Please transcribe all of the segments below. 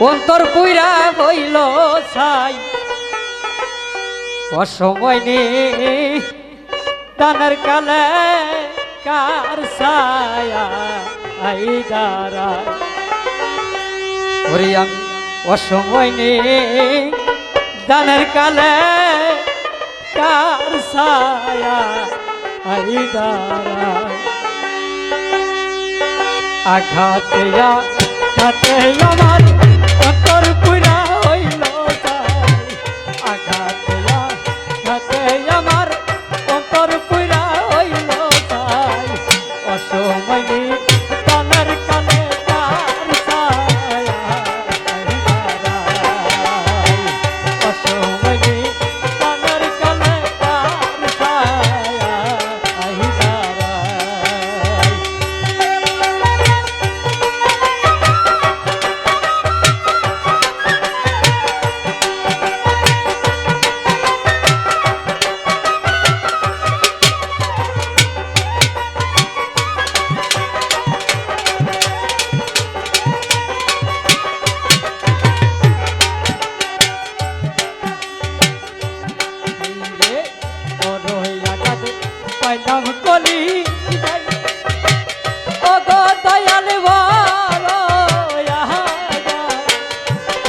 অন্তর পুইরা হইল সাই অসময় নে তানার কালে কার সায়া অসময় নে দানের কালে কার সায়া আই দাঁড়ায়। আঘাতে আমার অতর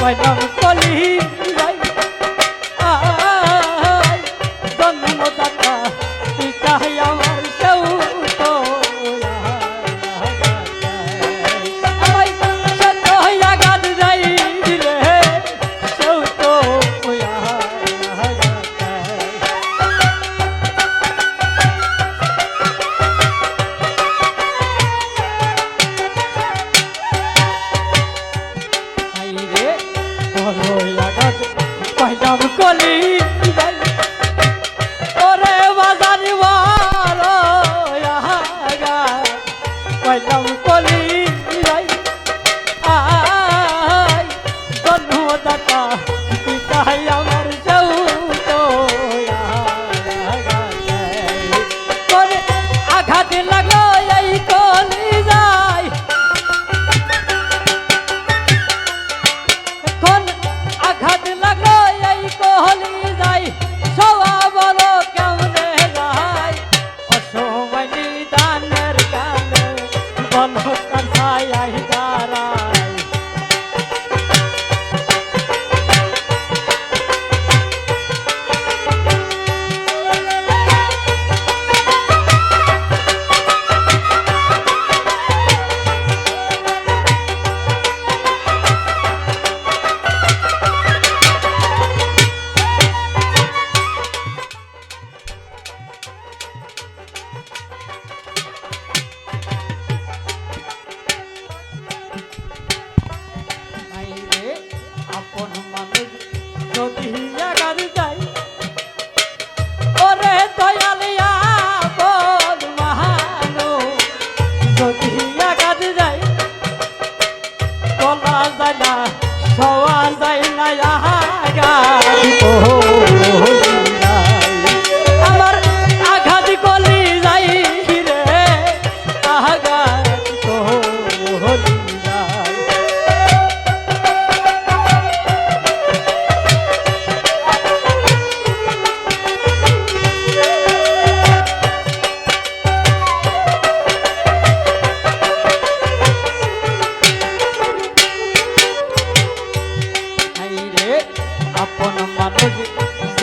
I love you. Abu Kolim. Holy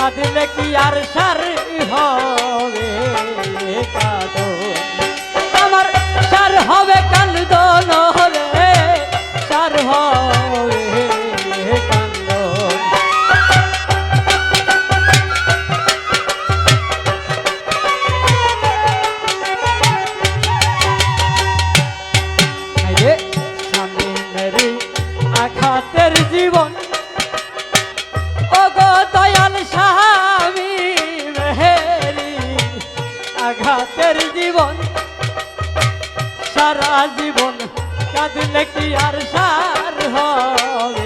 কাঁদলে কি আর সার হবে কাঁদন? আমার সার হবে কান্দন আঘাতের জীবন সারা জীবন কাঁদলে কি আর সার হবে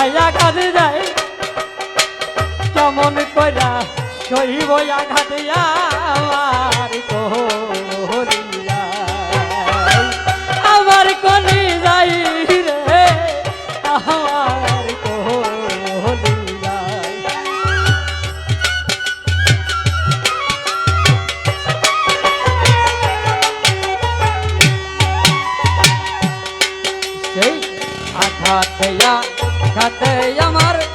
আমায় আঘাত দেয় কেমন কইরা সইব আঘাত আমার কহরিয়া আমার কলি যাই রে আমার আঘাতে আমার